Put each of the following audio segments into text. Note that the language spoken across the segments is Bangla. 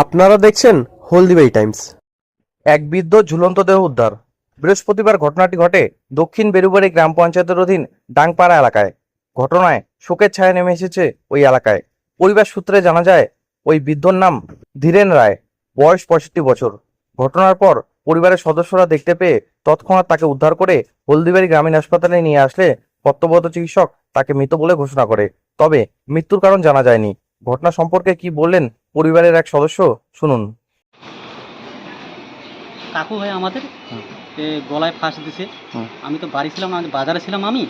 আপনারা দেখছেন হলদিবাই টাইমস। এক বৃদ্ধ ঝুলন্ত দেহ উদ্ধার। বৃহস্পতিবার ঘটনাটি ঘটে দক্ষিণ বেরুবাড়ি গ্রাম পঞ্চায়েতের অধীন ডাংপাড়া এলাকায়। ঘটনায় শোকের ছায়া নেমে এসেছে ওই এলাকায়। পরিবার সূত্রে জানা যায়, ওই বৃদ্ধর নাম ধীরেন রায়, বয়স পঁয়ষট্টি বছর। ঘটনার পর পরিবারের সদস্যরা দেখতে পেয়ে তৎক্ষণাৎ তাকে উদ্ধার করে হলদিবাড়ি গ্রামীণ হাসপাতালে নিয়ে আসলে কর্তব্যরত চিকিৎসক তাকে মৃত বলে ঘোষণা করে। তবে মৃত্যুর কারণ জানা যায়নি। ঘটনা সম্পর্কে কি বললেন পরিবারের এক সদস্য? শুনুন। কাকু হয় আমাদের? এ গলায় ফাঁস দিছে। হুম। আমি তো বাড়ি ছিলাম না বাজারে ছিলাম আমি।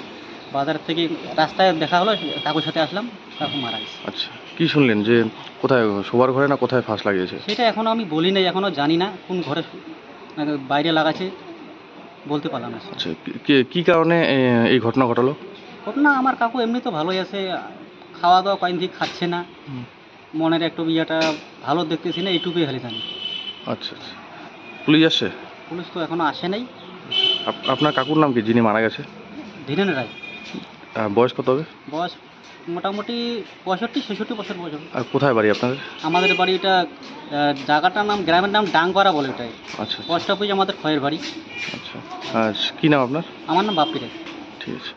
বাজার থেকে রাস্তায় দেখা হলো কাকুর সাথে আসলাম কাকু মারা গেছে। আচ্ছা কি শুনলেন যে কোথায় শোবার ঘরে না কোথায় ফাঁস লাগিয়েছে? সেটা এখনও আমি বলি নাই এখনও জানি না কোন ঘরে না, বাইরে লাগাচ্ছে বলতে পারলাম না। আচ্ছা কি- কি- কি কারণে এ, এই ঘটনা ঘটালো? ঘটনা আমার কাকু এমনি তো ভালোই আছে খাওয়া দাওয়া কয়েক দিন খাচ্ছে না। মনের একটু ইয়েটা ভালো দেখতেছি না এইটুকুই খালি জানি। আচ্ছা আচ্ছা। পুলিশ আসছে? পুলিশ তো এখনও আসে নাই। আপ- আপনার কাকুর নাম কি যিনি মারা গেছে? ধীরেন রায়। আহ, বয়স কত হবে? বয়স মোটামুটি পঁয়ষট্টি ছেষট্টি বছর বয়স। আর কোথায় বাড়ি আপনাদের? আমাদের বাড়ি এটা আহ, জায়গাটার নাম গ্রামের নাম ডাংপাড়া বলে এটাই আচ্ছা আচ্ছা। পোস্ট অফিস আমাদের খয়ের বাড়ি। আচ্ছা। আর কি নাম আপনার? আমার নাম বাপ্পি রায়। ঠিক আছে।